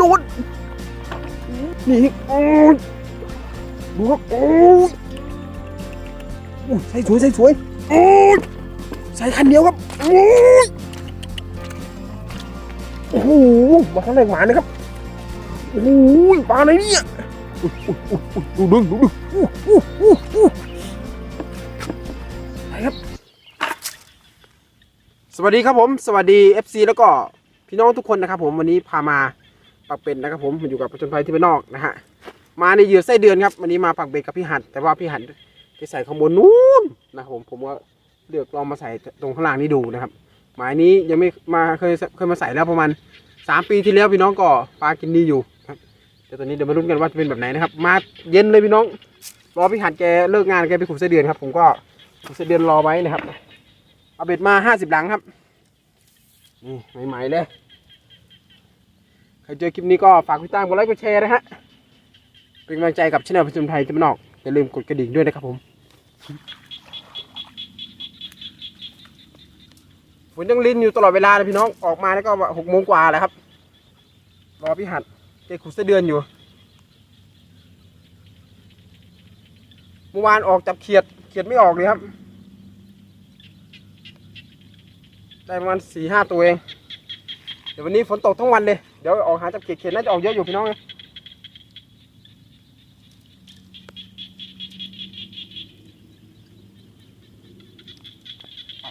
โดดนี่โอ้ยดูครับโอ้ยโอ้ใส่สวยใส่สวยโอ้ใส่คันเดียวครับโอ้ยโอ้โหมาครั้งแรกหมานะครับโอ้โหปลาอะไรเนี่ยดูดึงดูดึงอู้อู้อู้อู้ไปครับ สวัสดีครับผม สวัสดี FC แล้วก็พี่น้องทุกคนนะครับผมวันนี้พามา ปักเป็ดนะครับผมอยู่กับประจนภัยที่เป็นนอกนะฮะมาในเหยื่อไส้เดือนครับวันนี้มาปักเบ็ดกับพี่หัดแต่ว่าพี่หัดไปใส่ข้างบนนู้นนะครับผมผมก็เลือกลองมาใส่ตรงข้างล่างนี้ดูนะครับหมายนี้ยังไม่มาเคยเคยมาใส่แล้วประมาณสามปีที่แล้วพี่น้องก็ปลากินดีอยู่ครับแต่ตอนนี้เดี๋ยวมาลุ้นกันว่าจะเป็นแบบไหนนะครับ มาเย็นเลยพี่น้อง รอพี่หัดแกเลิกงานแกไปขุดไส้เดือนครับ ผมก็ขุดไส้เดือนรอไว้นะครับ เอาเบ็ดมาห้าสิบหลังครับนี่ใหม่ๆเลย เจอคลิปนี้ก็ฝากพี่ตั้งกดไลค์กดแชร์นะฮะ เป็นกำลังใจกับช่องผจญไทยที่มันออก อย่าลืมกดกระดิ่งด้วยนะครับผมฝนยังลินอยู่ตลอดเวลาเลยพี่น้อง ออกมาแล้วก็หกโมงกว่าแล้วครับ รอพี่หัดเกขุดเสเดือนอยู่ เมื่อวานออกจับเขียด เขียดไม่ออกเลยครับ ได้ประมาณสี่ห้าตัวเอง เดี๋ยววันนี้ฝนตกทั้งวันเลย เดี๋ยวออกหาจับเขียดเขียดน่าจะออกเยอะอยู่พี่น้องนะ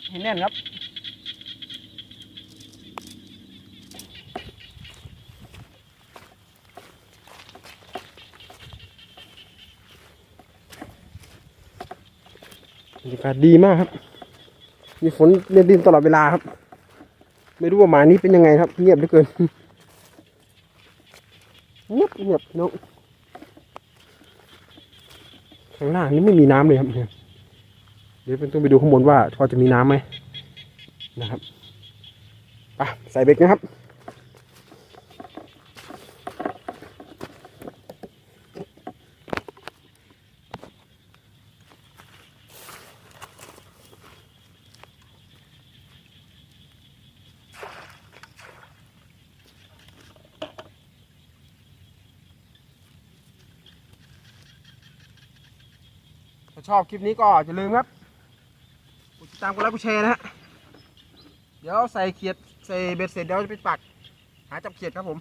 เห็นแน่นครับบรรยากาศดีมากครับ มีฝนเรียนดินตลอดเวลาครับ ไม่รู้ว่าหมานี้เป็นยังไงครับ เงียบเหลือเกิน เงียบเงียบน้องข้างล่าง นี่ไม่มีน้ำเลยครับเดี๋ยวเป็นต้องไปดูข้างบนว่าพอจะมีน้ำไหมนะครับไปใส่เบ็ดนะครับ ถ้าชอบคลิปนี้ก็อย่าลืมครับกดติดตามกดไลค์กดแชร์นะฮะ เดี๋ยวใส่เขียดใส่เบ็ดเสร็จเดี๋ยวจะไปปัก หาจับเขียดครับผม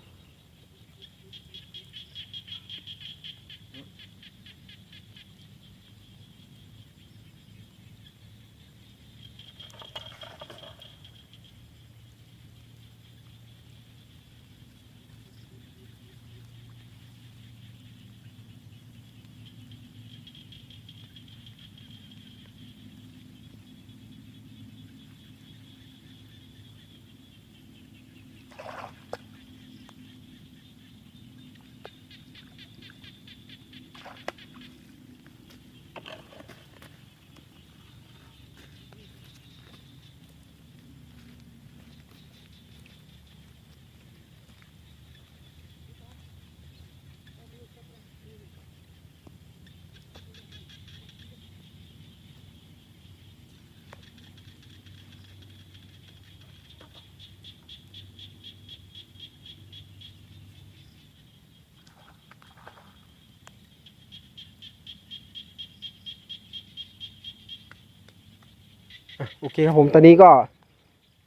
โอเคครับผมตอนนี้ก็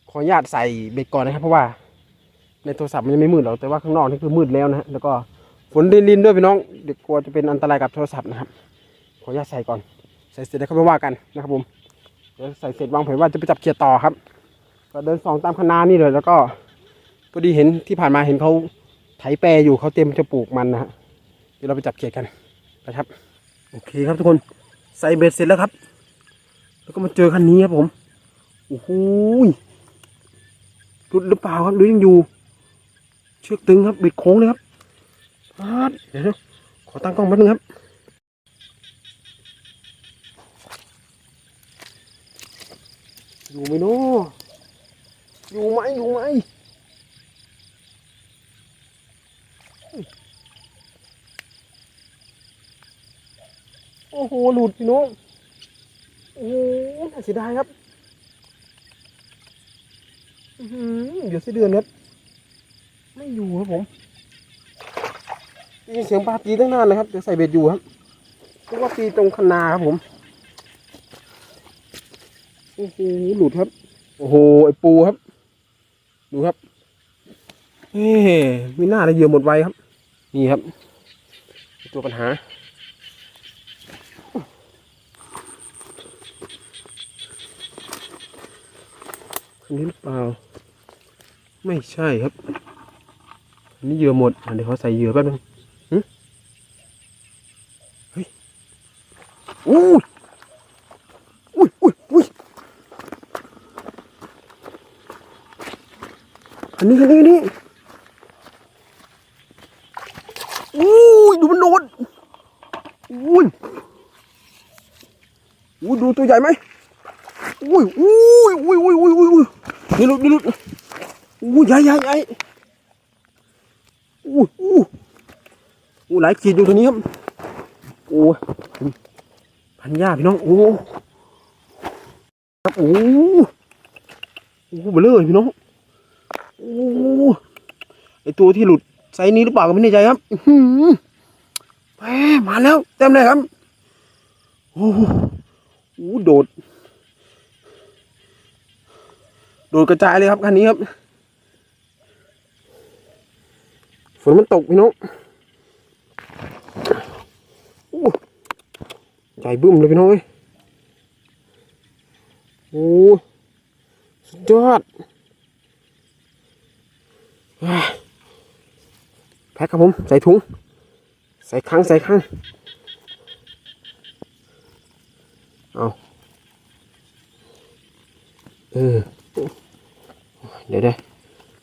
ขออนุญาตใส่เบ็ดก่อนนะครับเพราะว่า ในโทรศัพท์มันยังไม่มืดหรอกแต่ว่าข้างนอกนี่คือมืดแล้วนะฮะแล้วก็ฝนรินๆด้วยพี่น้องเดี๋ยวกลัวจะเป็นอันตรายกับโทรศัพท์นะครับ ขออนุญาตใส่ก่อน ใส่เสร็จแล้วก็ไปว่ากันนะครับผมเดี๋ยวใส่เสร็จวางแผนว่าจะไปจับเขียดต่อครับ ก็เดินสองตามคณะนี่เลยแล้วก็พอดีเห็นที่ผ่านมาเห็นเขาไถแปรอยู่เขาเตรียมจะปลูกมันนะฮะเดี๋ยวเราไปจับเขียดกันนะครับ โอเคครับทุกคนใส่เบ็ดเสร็จแล้วครับ แล้วก็มาเจอคันนี้ครับผมโอ้โหหลุดหรือเปล่าครับหรือยังอยู่ เชือกตึงครับบ็ดโค้งเลยครับพาดเดี๋ยวนะขอตั้งกล้องแป๊บนึงครับอยู่ไหมเนาะอยู่ไหมอยู่ไหมโอ้โห หลุดพี่น้อง โอ้โหน่าเสียดายครับอื้อหือเดี๋ยวไส้เดือนครับไม่อยู่ครับผมยินเสียงปลาตีตั้งนานเลยครับเดี๋ยวใส่เบ็ดอยู่ครับนึกว่าตีตรงคนนาครับผมโอ้โหหลุดครับ โอ้โหไอปูครับ ดูครับเฮ้ไม่น่าเลยเหยื่อหมดไวครับ นี่ครับ ตัวปัญหา นี้หรือเปล่า ไม่ใช่ครับอันนี้เหยื่อหมดเดี๋ยวเขาใส่เหยื่อแป๊บนึงเฮ้ยอู้อุ้ยอุ้ยอุ้ยอันนี้อันนี้อันนี้อู้ยดูมันโดนอุ้ยอู้ยดูตัวใหญ่ไหม อุ้ยอุ้ยอุ้ยอุ้ยอุ้ยอุ้ยอุ้ยนี่ลุดนี่ลุดอู้ยใหญ่ใหญ่ใหญ่อู้ยอู้ยอู้ยหลายขีดอยู่ตัวนี้ครับโอ้ยพันยาพี่น้องโอ้ครับโอ้โอ้เบลเลยพี่น้องโอ้ไอตัวที่หลุดไซส์นี้หรือเปล่าก็ไม่แน่ใจครับอื้อหือแหมมาแล้วเต็มเลยครับโอ้โหโอ้โดด โดดกระจายเลยครับคันนี้ครับ ฝนมันตกพี่น้องใหญ่บึ้มเลยพี่น้องเอ้ยโอ้สุดยอดแพ็คครับผม ใส่ถุง ใส่ครั้งใส่ครั้งเอาเออ เดี๋ยวเดี๋ยว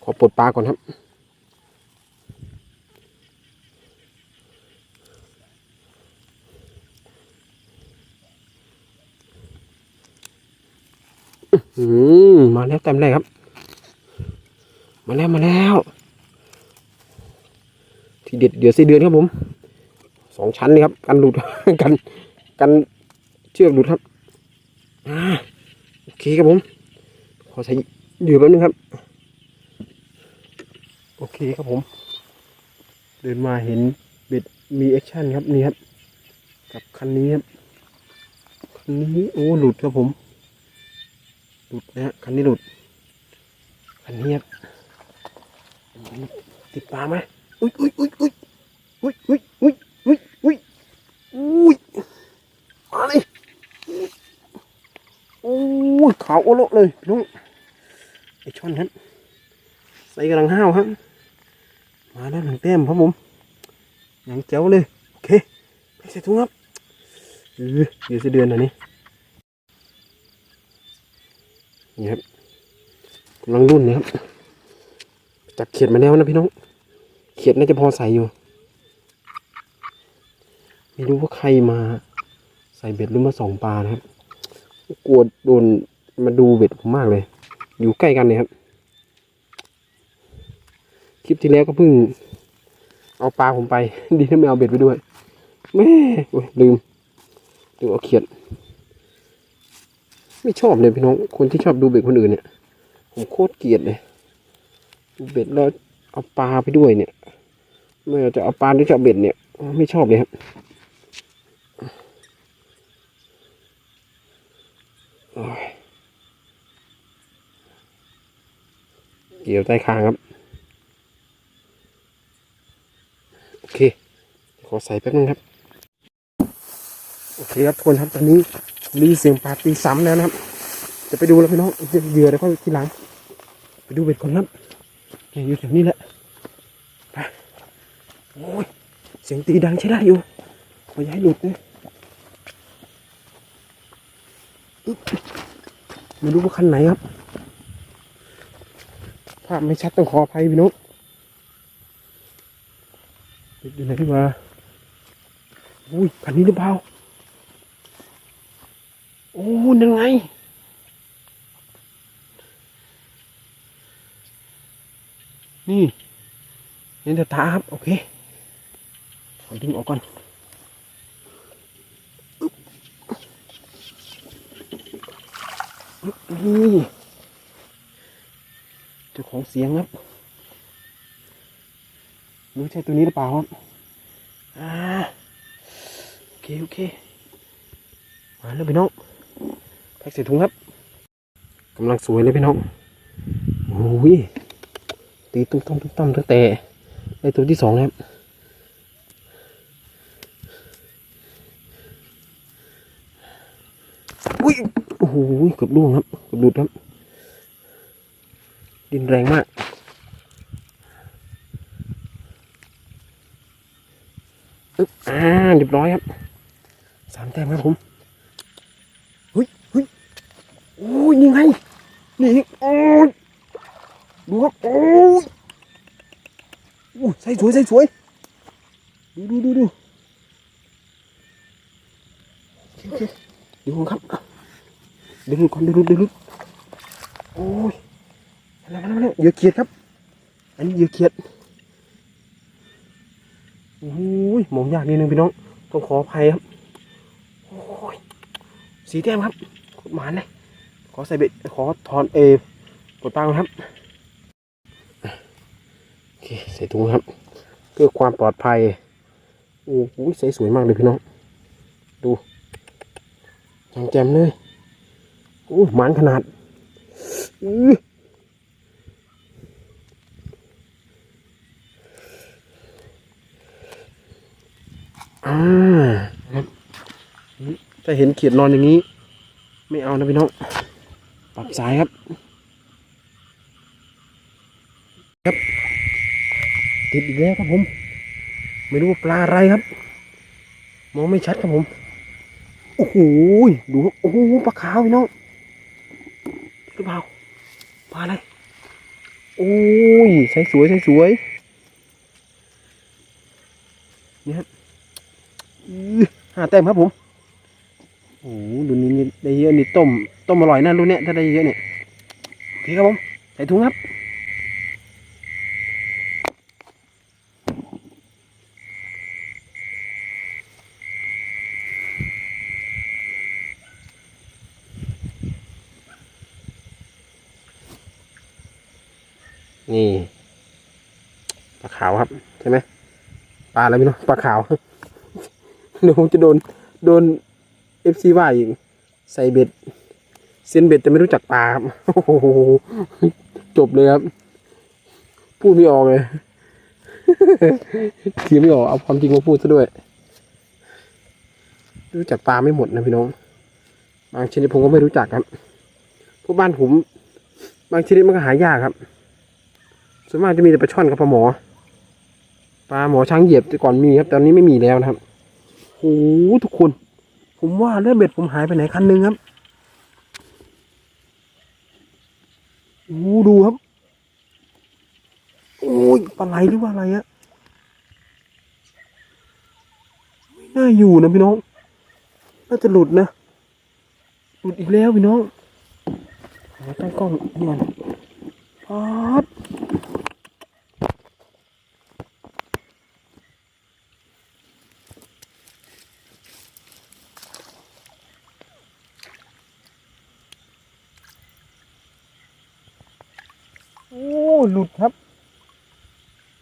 ขอปลดปลาก่อนครับ อืมมาแล้วเต็มเลยครับ มาแล้วมาแล้ว ทีเด็ดเดี๋ยวสี่เดือนครับผมสองชั้นนี่ครับ กันหลุดกันกันเชือกหลุดครับอ่าโอเคครับผม ขอใช้ เหยื่แป๊บนึงครับ โอเคครับผม เดินมาเห็นเบ็ดมีแอคชั่นครับนี่ครับ กับคันนี้ครับ คันนี้โอ้หลุดครับผม หลุดนะฮะคันนี้หลุด คันนี้ครับติดปลาไหมอุ้ยอุ้ยอุ้ยอุ้ยอุ้ยอุ้ยอุ้ยอุ้ยอุ้ยอุ้ยมาเลยโอ้ยขาวโอโลเลยน้อง ช่อนครับใส่กำลังห้าวครับ มาแล้วหนึ่งแต้มครับผมยังเจ๋วเลย โอเคไปใส่ถุงครับเออเดี๋ยวจะเดือนอันนี้นี่ครับกำลังรุ่นนะครับจับเขียดมาแล้วนะพี่น้อง เขียดน่าจะพอใส่อยู่ ไม่รู้ว่าใครมาใส่เบ็ดหรือมาส่องปลานะครับ กลัวโดนมาดูเบ็ดผมมากเลย อยู่ใกล้กันเลยครับ คลิปที่แล้วก็เพิ่ง เอาปลาผมไป ดีที่ไม่เอาเบ็ดไปด้วยแม่โอ้ยลืมลืมเอาเขียด ไม่ชอบเลยพี่น้อง คนที่ชอบดูเบ็ดคนอื่นเนี่ย ผมโคตรเกลียดเลยดูเบ็ดแล้วเอาปลาไปด้วยเนี่ย ไม่ว่าจะเอาปลาหรือจะเอาเบ็ดเนี่ย ไม่ชอบเลยครับโอ้ย เกี่ยวใต้คางครับ โอเค ขอใส่แป๊บนึงครับ โอเคครับทุกคนครับตอนนี้มีเสียงปลาตีซ้ำแล้วนะครับ จะไปดูแล้วพี่น้องเหยื่อแล้วก็ทีหลัง ไปดูเบ็ดคนครับเนี่ยอยู่แถวนี้แหละไปโอ้ยเสียงตีดังใช้ได้อยู่ขออย่าให้หลุดนะอึ๊บไม่รู้ว่าคันไหนครับ ภาพไม่ชัดต้องขออภัยพี่น้องเบ็ดอยู่ไหนวะอุ้ยคันนี้หรือเปล่าโอ้นั่นไงนี่เห็นแต่ตาครับ โอเคขอดึงออกก่อนนี่ จ้าของเสียงครับรู้ใช่ตัวนี้หรือเปล่าครับอ่าโอเคโอเคมาแล้วพี่น้องแพ็กใส่ถุงครับกำลังสวยเลยพี่น้องโอ้ยตีตุ้มต้มตุ้มต้มตั้งแต่ไอตัวที่สองครับอุ้ยโอ้โหเกือบล่วงครับเกือบหลุดครับ ดินแรงมาก อึ๊บอ่าเรียบร้อยครับ สามแต้มครับผมเฮ้ยเฮ้ยโอ้ยยังไง นี่โอ้ยดูครับ โอ้ยโอ้ยใส่สวยใส่สวย ดูดูดูดูคโอเคดูครับ ดึงก่อนดึงดึงดึงโอ้ยมาแล้วมาแล้วมาแล้วเห ยื่อเขียดครับ อันนี้เหยื่อเขียดโอ้ยมองยากนิดนึงพี่น้อง ต้องขออภัยครับโอ้ยสีแต้มครับโคตรหมานเลย ขอใส่เบ็ด ขอถอนเอปลดปาก่อนครับโอเคใส่ถุงครับ เพื่อความปลอดภัย โอ้โหใส่สวยมากเลยพี่น้อง ดูแจ่มๆเลยโอ้หมานขนาด อื้อ อ่าครับ ถ้าเห็นเขียดนอนอย่างนี้ ไม่เอานะพี่น้องปรับสายครับ ครับ ติดอีกแล้วครับผม ไม่รู้ว่าปลาอะไรครับ มองไม่ชัดครับผม โอ้โหดูโอ้โหปลาขาวพี่น้องหรือเปล่าปลาอะไรโอ้ยใส่สวยใส่สวยเนี่ครับอื้อ ห้าแต้มครับผมโอ้โหดูนี้นี่ได้เยอะนี่ต้มต้มอร่อยนะรู้เนี่ยถ้าได้เยอะเนี่ยโอเคครับผมใส่ถุงครับนี่ปลาขาวครับ ใช่ไหมปลาอะไรไม่รู้ปลาขาว เดี๋ยวผมจะโดนโดนเอฟซีว่าอีกใส่เบ็ดเส้นเบ็ดแต่ไม่รู้จักปลาครับโอ้โหจบเลยครับ พูดไม่ออกเลยเขียนไม่ออกเอาความจริงมาพูดซะด้วย รู้จักปลาไม่หมดนะพี่น้อง บางชนิดผมก็ไม่รู้จักครับพวกบ้านผม บางชนิดมันก็หายากครับ ส่วนมากจะมีแต่ปลาช่อนกับปลาหมอ ปลาหมอช้างเหยียบแต่ก่อนมีครับ ตอนนี้ไม่มีแล้วนะครับ โอ้โหทุกคน ผมว่าเลือดเบ็ดผมหายไปไหนคันหนึ่งครับโอ้ดูครับ โอ้ยปลาไหลหรือว่าอะไรอะไม่น่าอยู่นะพี่น้อง น่าจะหลุดนะ หลุดอีกแล้วพี่น้องอตั้งกล้องนี่ก่อนปาด โอ้ หลุดครับ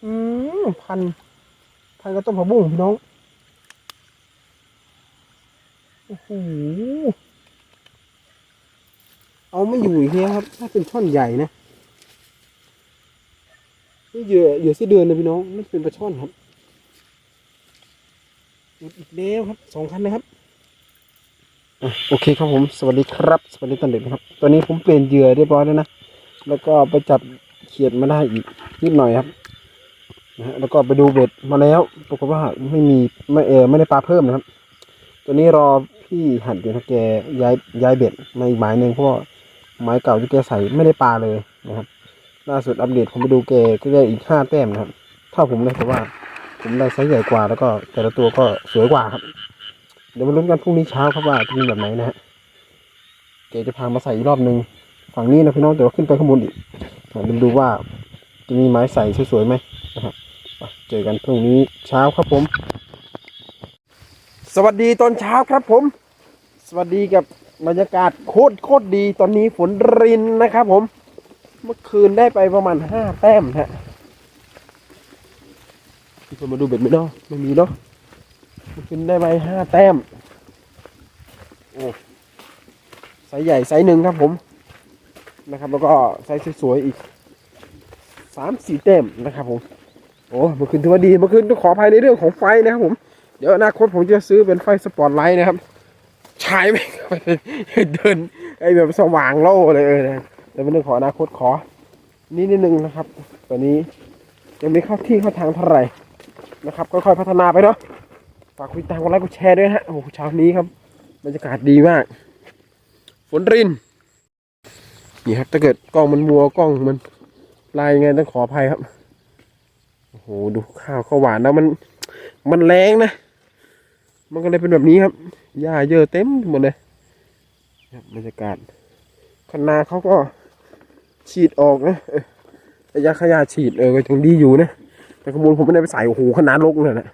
อืมพัน พันก็ต้มผักบุ้งพี่น้อง โอ้โห เอาไม่อยู่อีกแล้วครับ ถ้าเป็นช่อนใหญ่นะนี่เหยื่อเหยื่อไส้เดือนนะพี่น้องไม่นเป็นปลาช่อนครับหลุดอีกแล้วครับสองคันนะครับโอเคครับผม สวัสดีครับ สวัสดีตอนเด็กนะครับ ตอนนี้ผมเปลี่ยนเหยื่อเรียบร้อยแล้วนะ แล้วก็ไปจับ ขียดมาได้อีกนิดหน่อยครับนะฮะแล้วก็ไปดูเบ็ดมาแล้วปรากฏว่าไม่มีไม่เออไม่ได้ปลาเพิ่มนะครับ ตัวนี้รอพี่หัดอยู่นะแกย้ายย้ายเบ็ดมาอีกหมายหนึ่งเพราะว่าหมายเก่าที่แกใส่ไม่ได้ปลาเลยนะครับล่าสุดอัปเดตผมไปดูแกก็ได้อีกห้าแต้มนะครับเท่าผมเลยแต่ว่า ผมได้ไซส์ใหญ่กว่าแล้วก็แต่ละตัวก็สวยกว่าครับ เดี๋ยวมาลุ้นกันพรุ่งนี้เช้าครับว่าจะมีแบบไหนนะฮะแกจะพามาใส่อีกรอบหนึ่งฝั่งนี้นะพี่น้องแต่ว่าขึ้นไปข้างบนอีก อะดูดูว่าจะมีไม้ใส่สวยๆไหมนะครับเจอกันพรุ่งนี้เช้าครับผม สวัสดีตอนเช้าครับผม สวัสดีกับบรรยากาศโคตรโคตรดีตอนนี้ฝนรินนะครับผม เมื่อคืนได้ไปประมาณห้าแต้มฮะมีคนมาดูเบ็ดไหมเนาะไม่มีเนาะขึ้นได้ไปห้าแต้มโอ้ไซส์ใหญ่ไซส์หนึ่งครับผม นะครับ แล้วก็ไซส์สวยๆอีกสามสี่แต้มนะครับผมโอ้เมื่อคืนถือว่าดีเมื่อคืนต้องขออภัยในเรื่องของไฟนะครับผมเดี๋ยวอนาคตผมจะซื้อเป็นไฟสปอตไลท์นะครับใช้ไม่เดินไอแบบสว่างโล่เลยเออนะแต่เป็นเรื่องของอนาคตขอนี่นิดนึงนะครับตอนนี้ยังไม่เข้าที่เข้าทางเท่าไหร่นะครับค่อยๆพัฒนาไปเนาะฝากคุยตามกดไลค์กดแชร์ด้วยฮะโอ้เช้านี้ครับบรรยากาศดีมาก ฝนริน นี่ครับ ถ้าเกิดกล้องมันมัวกล้องมันลายยังไงต้องขออภัยครับ โอ้โห ดูข้าวข้าวหวานแล้วมัน มันแรงนะ มันก็เลยเป็นแบบนี้ครับ หญ้าเยอะเต็มหมดเลยครับบรรยากาศคันนาเขาก็ฉีดออกนะเออระยะขยะฉีดเออก็ยังดีอยู่นะ แต่ขโมยผมไม่ได้ไปใส่โอ้โหขนาดลกเลยนะ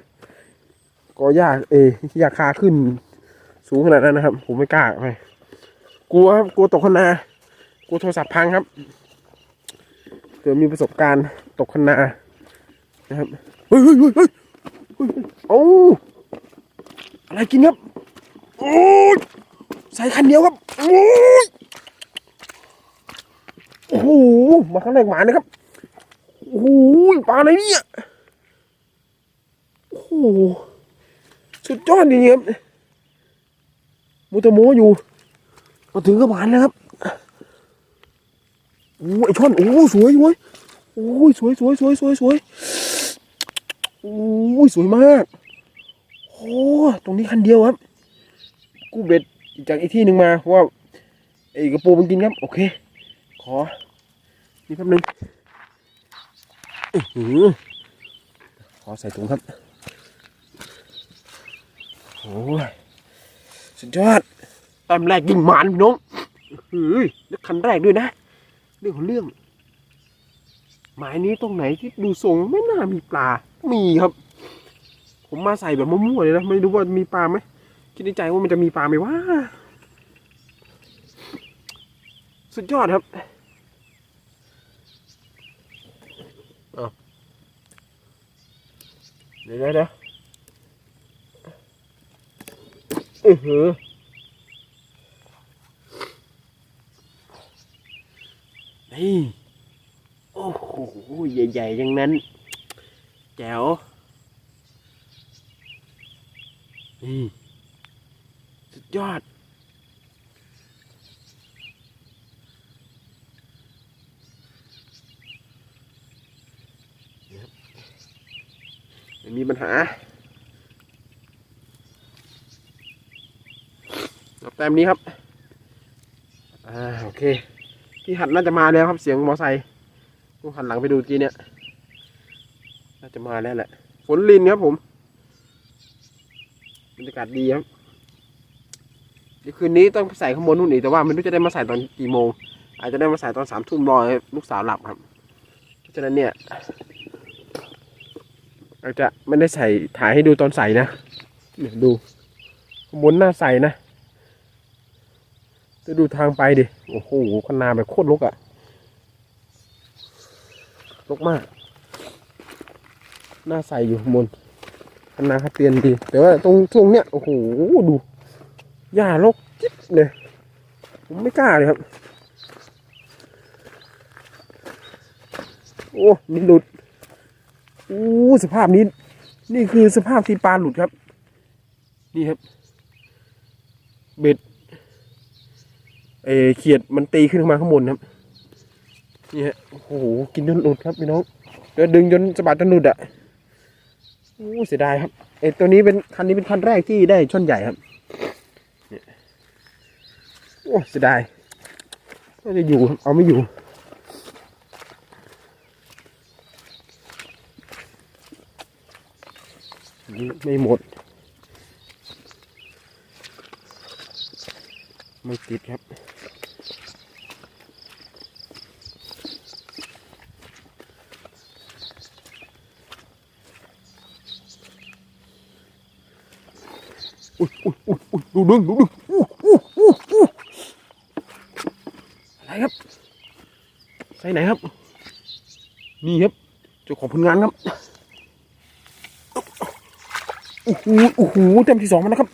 ก็ยากเออยากคาขึ้น สูงขนาดนั้นนะครับ ผมไม่กล้าไปกลัวครับกลัวตกคนา กลัวโทรศัพท์พังครับเกิดมีประสบการณ์ตกคนานะครับเฮ้ยเฮ้ยเฮ้ยเฮ้ยเฮ้ยโอ้อะไรกินครับโอ้ยใส่คันเดียวครับโอ้ยโอ้โหมาครั้งแรกหมานะครับโอ้โหปลาอะไรเนี่ยโอ้โหสุดยอดจริงครับมูตโมอยู่มาถึงก็หวานแล้วครับ โอ้ไอช่อนโอ้สวยสวยโอ้ยสวยสวยสวยสวยสวยโอ้ยสวยมากโอ้ตรงนี้คันเดียวครับ กูเบ็ดจากอีกที่หนึ่งมาเพราะว่าไอ้กระปูมันกินครับ โอเค ขอ นี่แป๊บนึงอือขอใส่ถุงครับโอ้ยสุดยอดแต้มแรกยิงหมานน้องเฮ้ยแล้วคันแรกด้วยนะ เรื่องของเรื่อง หมายนี้ตรงไหนที่ดูทรงไม่น่ามีปลา มีครับ ผมมาใส่แบบมั่วๆเลยนะไม่รู้ว่ามีปลาไหมคิดในใจว่ามันจะมีปลาไหมว่า สุดยอดครับเดี๋ยวเดี๋ยวเดี๋ยวเออหือ นี่โอ้โหใหญ่ๆอย่างนั้น แจ๋วนี่สุดยอด ไม่มีปัญหาแต้มนี้ครับ อ่า โอเค พี่หัดน่าจะมาแล้วครับเสียงมอไซค์ต้องหันหลังไปดูทีเนี่ยน่าจะมาแล้วแหละฝนลินครับผมบรรยากาศดีครับเดี๋ยวคืนนี้ต้องใส่ข้างบนนู่นอีกแต่ว่าไม่รู้จะได้มาใส่ตอนกี่โมง อาจจะได้มาใส่ตอนสามทุ่มรอลูกสาวหลับครับเพราะฉะนั้นเนี่ยอาจจะไม่ได้ใส่ถ่ายให้ดูตอนใส่นะเนี่ยดูข้างบนหน้าใส่นะ จะดูทางไปดิ โอ้โหคนาแบบโคตรลกอะลกมาก หน้าใสอยู่ข้างบนคนาเขาเตียนดี แต่ว่าตรงช่วงเนี้ย โอ้โห ดูหญ้าลกจิ๊บเลย ผมไม่กล้าเลยครับ โอ้นี่หลุดโอ้สภาพนี้ นี่คือสภาพที่ปลาหลุดครับ นี่ครับ เบ็ด เอเขียดมันตีขึ้นมาข้างบนครับนี่ฮะโอ้โหกินจนหลุดครับพี่น้องเดี๋ยวดึงจนสะบัดจนหลุดอะโอ้เสียดายครับเอตัวนี้เป็นคันนี้เป็นคันแรกที่ได้ช่อนใหญ่ครับโอ้เสียดายก็จะอยู่เอาไม่อยู่ไม่หมด ไม่ติดครับ อุ้ยอุ้ยอุ้ยอุ้ย ดูดึงดูดึงอะไรครับใส่ไหนครับ นี่ครับเจ้าของผลงานครับโอ้โหโอ้โหเต็มที่สองมาแล้วครับ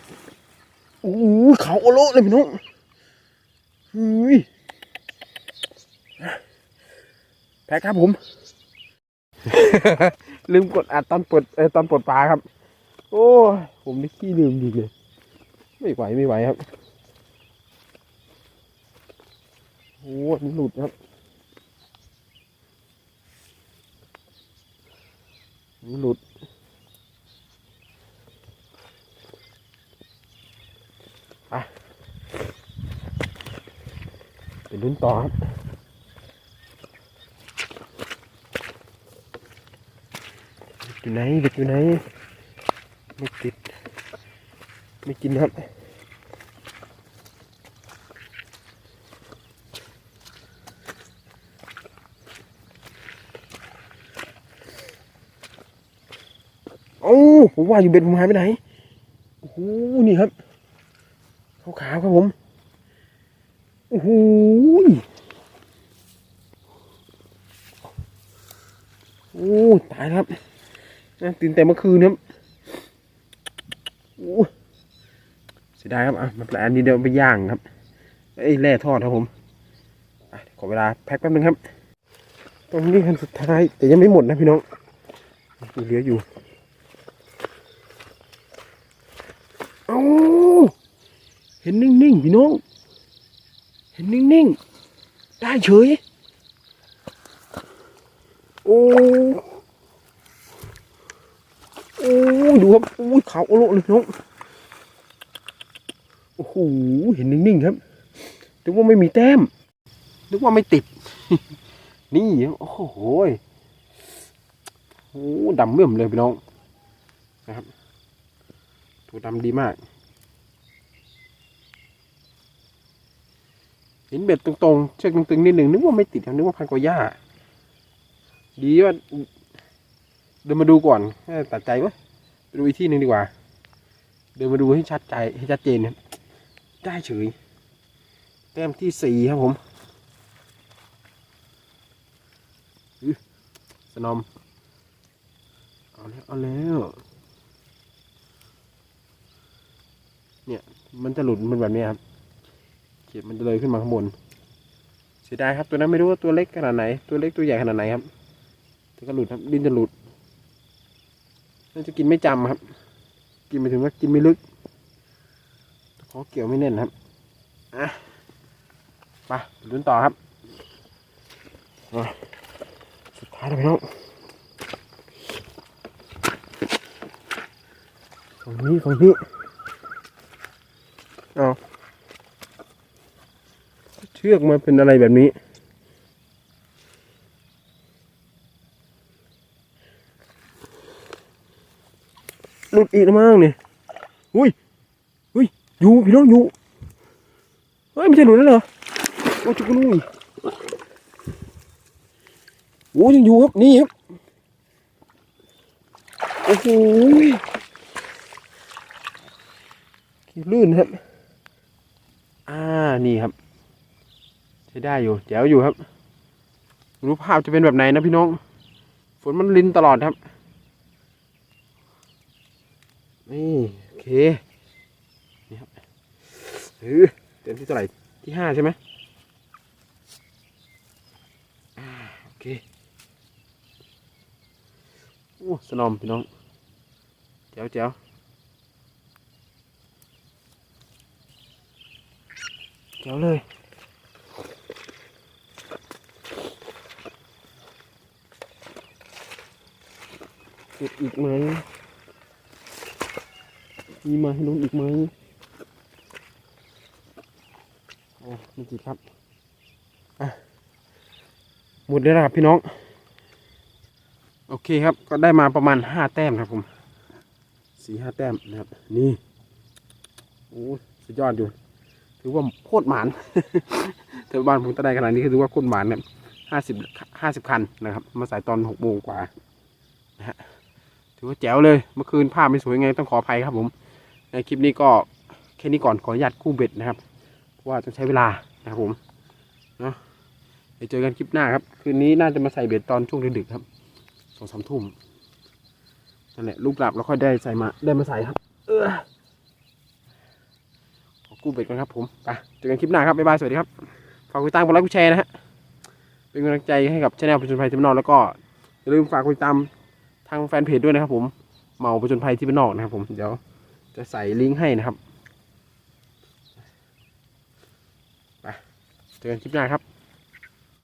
โอ้โหเขาโอโลเลยพี่น้องเฮ้ยแพ้ครับผม ลืมกดอัดตอนเปลดเออตอนเปลดปลาครับ โอ้ ผมนี่ขี้ลืมจริงเลย ไม่ไหวไม่ไหวครับโอ้มันหลุดครับมันหลุดไปไปลุ้นต่อครับอยู่ไหนเด็กอยู่ไหนไม่ติด ไม่กินครับโอ้ผมว่าอยู่เบ็ดผมหายไปไหนโอ้โหนี่ครับขาวขาวครับผมโอ้โหโอ้ตายครับนะตื่นแต่เมื่อคืนครับโอ้เสียดายครับอะมาแปลอันนี้เดี๋ยวไปย่างครับเอ้ยแร่ทอดครับผมขอเวลาแพ็คแป๊บนึงครับ ตรงนี้คันสุดท้าย แต่ยังไม่หมดนะพี่น้องมีเหลืออยู่เอาเห็นนิ่งๆพี่น้อง เห็นนิ่งๆ ได้เฉย โอ้โอ้ดูครับโอ้ยขาวโอโลเลยพี่น้อง โอ้โหเห็นนิ่งๆครับนึกว่าไม่มีแต้มนึกว่าไม่ติด นี่โอ้โหโอ้ดำเมื่อมเลยพี่น้องนะครับ ตัวดำดีมาก เห็นเบ็ดตรงๆ เชือกตึงๆนิดหนึ่งนึกว่าไม่ติดครับนึกว่าพันกว่าหญ้า ดีว่าเดินมาดูก่อนตัดใจวะไปดูอีกที่หนึ่งดีกว่า เดินมาดูให้ชัดใจให้ชัดเจนครับ ได้เฉย แต้มที่สี่ครับผมสนอม เอาแล้ว เอาแล้ว เนี่ย มันจะหลุดมันแบบนี้ครับเขียดมันจะเลยขึ้นมาข้างบน เสียดายครับ ตัวนั้นไม่รู้ว่าตัวเล็กขนาดไหน ตัวเล็กตัวใหญ่ขนาดไหนครับแต่ก็หลุดครับ ดินจะหลุดน่าจะกินไม่จำครับ กินไปถึงว่ากินไม่ลึก ขอเกี่ยวไม่แน่นครับอะไปลุ้นต่อครับสุดท้ายแล้วพี่น้องฝั่งนี้ฝั่งนี้เอาเชือกมาเป็นอะไรแบบนี้หลุดอีกแล้วมั้งเนี่ยอุ้ย อยู่พี่น้องอยู่เฮ้ยไม่ใช่หลุดแล้วเหรอโอ้จุกนุ้ยโอ้ยังอยู่ครับนี่ครับโอ้โหขี้ลื่นครับอ่านี่ครับใช้ได้อยู่แจ๋วอยู่ครับรู้ภาพจะเป็นแบบไหนนะพี่น้อง ฝนมันลินตลอดครับนี่โอเค เออเต็มที่เท่าไหร่ที่ห้าใช่ไหมโอเคโอ้สนอมพี่น้องแจ๋วแจ๋วแจ๋วเลยอีกไหมมีมาให้ลุ้นอีกไหมโอ้ไม่ติดครับหมดแล้วนะครับพี่น้อง โอเคครับ ก็ได้มาประมาณห้าแต้มครับผมสี่ห้าแต้มนะครับ นี่โอ้สุดยอดอยู่ ถือว่าโคตรหมานแต่บ้านผมตะได้ขนาดนี้คือถือว่าโคตรหมานเนี่ยห้าสิบห้าสิบคันนะครับ มาใส่ตอนหกโมงกว่านะฮะถือว่าแจ๋วเลย เมื่อคืนภาพไม่สวยไงต้องขออภัยครับผม ในคลิปนี้ก็แค่นี้ก่อนขออนุญาตคู่เบ็ดนะครับ ว่าต้องใช้เวลานะครับผมเนาะเดี๋ยวเจอกันคลิปหน้าครับ คืนนี้น่าจะมาใส่เบ็ดตอนช่วงดึกๆครับสองสามทุ่มนั่นแหละลูกหลับแล้วค่อยได้ใส่มาได้มาใส่ครับ เออขอกู้เบ็ดก่อนครับผมไปเจอกันคลิปหน้าครับบ๊ายบายสวัสดีครับฝากกดติดตามกดไลค์กดแชร์นะฮะเป็นกำลังใจให้กับช anel ประจนภัยที่บ้านนอกแล้วก็อย่าลืมฝากกดติดตามทางแฟนเพจด้วยนะครับผมเมาประจนภัยที่บ้านนอกนะครับผมเดี๋ยวจะใส่ลิงก์ให้นะครับไป เจอกันคลิปหน้าครับ